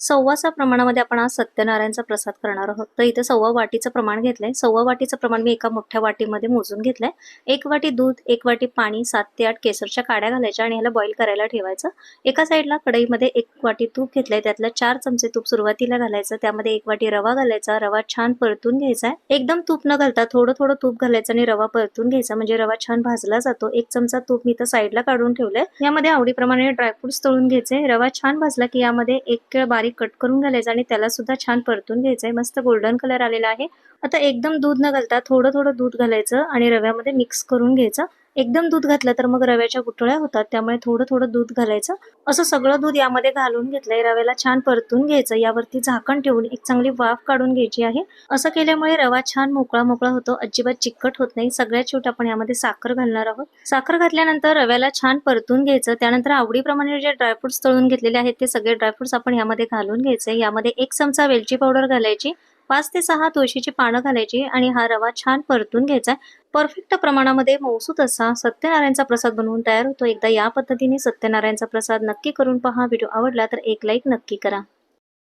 सव्वासा प्रमाणामध्ये आपण आज सत्यनारायणचा प्रसाद करणार आहोत. तर इथे सव्वा वाटीचं प्रमाण घेतलंय. सव्वा वाटीचं प्रमाण मी एका मोठ्या वाटीमध्ये मोजून घेतलंय. एक वाटी दूध एक वाटी पाणी सात ते आठ केसरच्या काड्या घालायच्या आणि ह्याला बॉईल करायला ठेवायचं. एका साईडला कढईमध्ये एक वाटी तूप घेतलंय. त्यातलं चार चमचे तूप सुरुवातीला घालायचं. त्यामध्ये एक वाटी रवा घालायचा. रवा छान परतून घ्यायचा. एकदम तूप न घालता थोडं थोडं तूप घालायचं आणि रवा परतून घ्यायचा. म्हणजे रवा छान भाजला जातो. एक चमचा तूप मी इथं साईडला काढून ठेवलंय. यामध्ये आवडीप्रमाणे ड्रायफ्रुट्स तळून घ्यायचे. रवा छान भाजला की यामध्ये एक केळ बारीक कट करून घालायचा आणि त्याला सुद्धा छान परतून घ्यायचंय. मस्त गोल्डन कलर आलेला आहे. आता एकदम दूध न घालता थोडं थोडं दूध घालायचं आणि रव्यामध्ये मिक्स करून घ्यायचं. एकदम दूध घातलं तर मग रव्याच्या गुठळ्या होतात त्यामुळे थोडं थोडं दूध घालायचं. असं सगळं दूध यामध्ये घालून घेतलंय रव्याला छान परतून घ्यायचं यावरती झाकण ठेवून एक चांगली वाफ काढून घ्यायची आहे. असं केल्यामुळे रवा छान मोकळा मोकळा होतो अजिबात चिकट होत नाही. सगळ्यात शेवट आपण यामध्ये साखर घालणार आहोत. साखर घातल्यानंतर रव्याला छान परतून घ्यायचं. त्यानंतर आवडीप्रमाणे जे ड्रायफ्रुट्स तळून घेतलेले आहेत ते सगळे ड्रायफ्रुट्स आपण यामध्ये घालून घ्यायचे. यामध्ये एक चमचा वेलची पावडर घालायची. पाच ते सहा तुळशीची पानं घालायची आणि हा रवा छान परतून घ्यायचा. परफेक्ट प्रमाणामध्ये मौसूत असा सत्यनारायणचा प्रसाद बनवून तयार होतो. एकदा या पद्धतीने सत्यनारायणचा प्रसाद नक्की करून पहा. व्हिडिओ आवडला तर एक लाईक नक्की करा.